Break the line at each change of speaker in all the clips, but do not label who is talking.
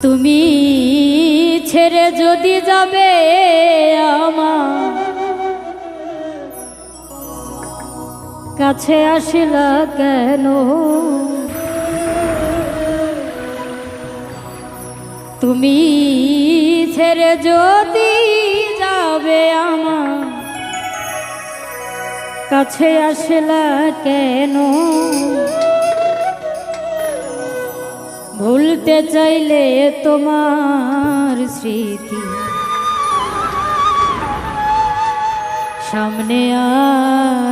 তুমি ছেড়ে যদি যাবে আমার কাছে আসিলা কেন? তুমি ছেড়ে যদি যাবে আমার কাছে আসিলা কেন? ভুলতে চাইলে তোমার স্মৃতি। সামনে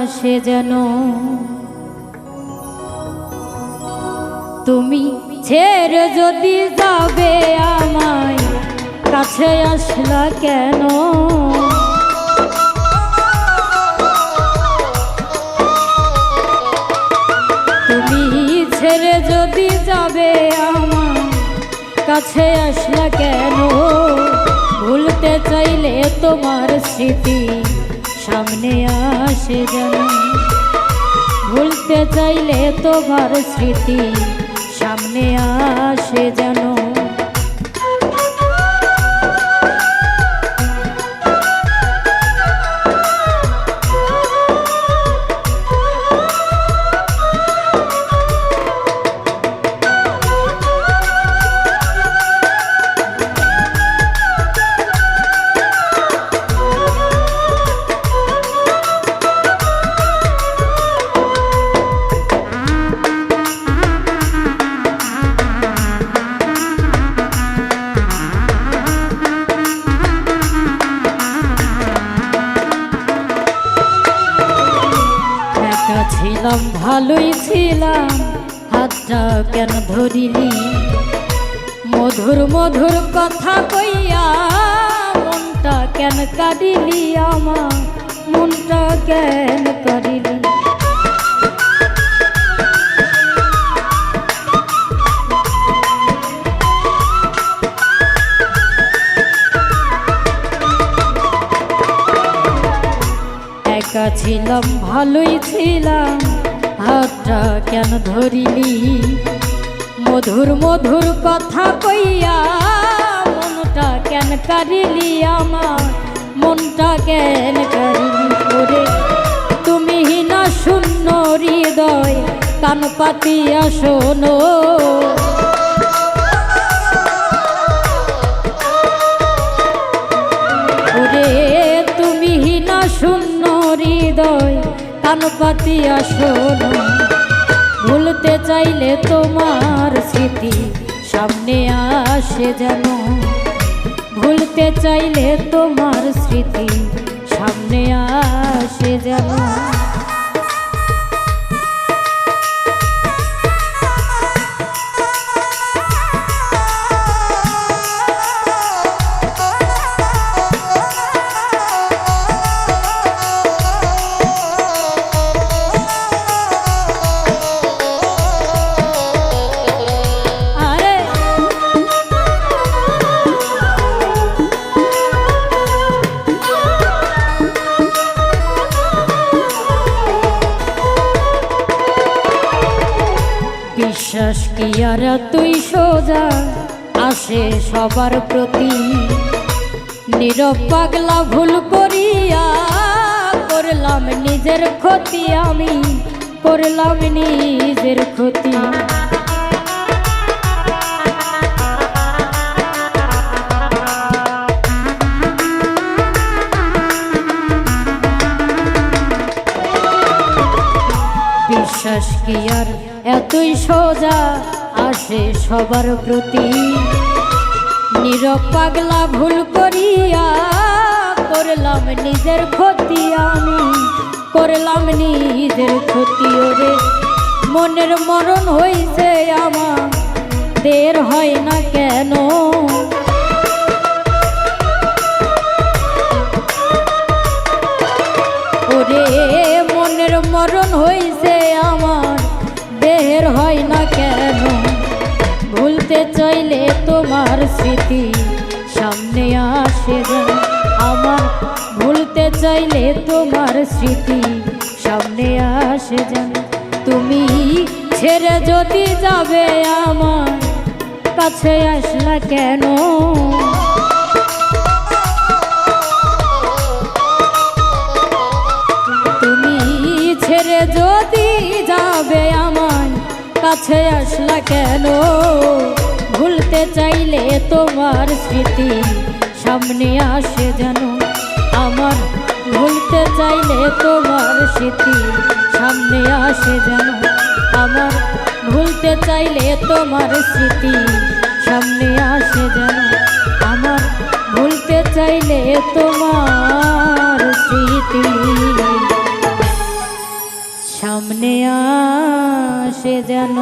আসে যেন তুমি ছেড়ে যদি যাবে আমায়, কাছে আসলা কেন? তুমি ছেড়ে যদি যাবে কাছে আসলা কেন? ভুলতে চাইলে তোমার স্মৃতি সামনে আসে যেন। ভুলতে চাইলে তোমার স্মৃতি সামনে আসে যেন। ছিলাম, ভালোই ছিলাম, হাতটা কেন ধরিলি মধুর মধুর কথা কইয়া মনটা কেন কাঁদিলি আমার? মনটা কেন কাঁদিলি? ছিলাম, ভালোই ছিলাম হাতটা কেন ধরিলি? মধুর মধুর কথা কইয়া মনটা কেন কারিলি আমার? মনটা কেন কারিলি করে তুমি না শূন্য হৃদয়, কান পাতিয়া শোনো। পাতিয়া শোনো ভুলতে চাইলে তোমার স্মৃতি সামনে আসে যেন। ভুলতে চাইলে তোমার স্মৃতি সামনে আসে যেন। বিশ্বাস কি আর তুই সোজা? আসে সবার প্রতি। নীরব পাগলা ভুল করিয়া করলাম নিজের ক্ষতি আমি, করলাম নিজের ক্ষতি। বিশ্বাস কি আর? এতই সোজা আসে সবার প্রতি। নীরব পাগলা ভুল করিয়া করলাম নিজের ক্ষতি আমি। করলাম নিজের ক্ষতি ওরে। মনের মরণ হইছে আমার। দের হয় না কেন? হয় না কেন? ভুলতে চাইলে তোমার স্মৃতি সামনে আসে আমার ভুলতে চাইলে তোমার স্মৃতি সামনে আসে যেন তুমি ছেড়ে যদি যাবে আমার কাছে আসলা কেন? কাছে আসলা কেন? ভুলতে চাইলে তোমার স্মৃতি সামনে আসে যেন। আমার ভুলতে চাইলে তোমার স্মৃতি সামনে আসে যেন। আমার ভুলতে চাইলে তোমার স্মৃতি সামনে আসে যেন। আমার ভুলতে চাইলে তোমার যেন